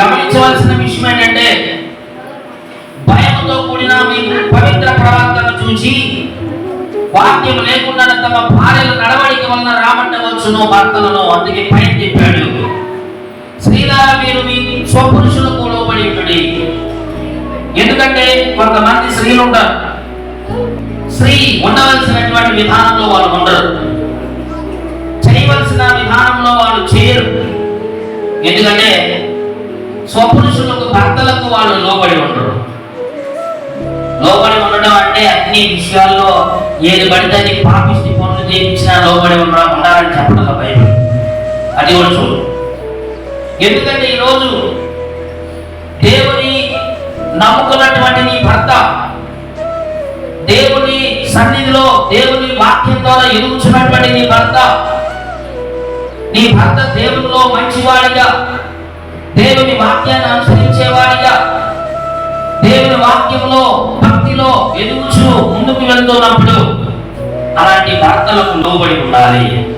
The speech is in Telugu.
గమనించవలసిన విషయం ఏంటంటే భయంతో కూడిన మీకు పవిత్ర ప్రవర్తన చూసి వాక్యం లేకుండా తమ భార్యల నడవడిక వలన రాబట్టవచ్చును భర్తలను అందుకే పైన చెప్పాడు. స్త్రీలారా మీరు మీ స్వపురుషులకు లోబడి ఉండండి. ఎందుకంటే కొంతమంది స్త్రీలు ఉంటారు. స్త్రీ ఉండవలసినటువంటి విధానంలో వాళ్ళు ఉండరు. చేయవలసిన విధానంలో వాళ్ళు చేయరు. ఎందుకంటే స్వపురుషులకు భర్తలకు వాళ్ళు లోబడి ఉండరు. లోబడి ఉండడం అంటే అన్ని విషయాల్లో ఏది పడితే అది పాపిస్తే పనులు చేయించినా లోబడి ఉండడం ఉండాలని చెప్పడం భయం అది కూడా చూడు. ఎందుకంటే ఈరోజు దేవుని నమ్ముకున్నటువంటి నీ భర్త దేవుని సన్నిధిలో దేవుని వాక్యం ద్వారా ఎదుగుచున్నటువంటి నీ భర్త నీ భర్త దేవునిలో మంచి దేవుని వాక్యాన్ని అనుసరించేవాడిగా. దేవుని వాక్యంలో భక్తిలో ఎదుగుచు ముందుకు వెళ్తున్నప్పుడు అలాంటి భర్తలకు లోబడి ఉండాలి.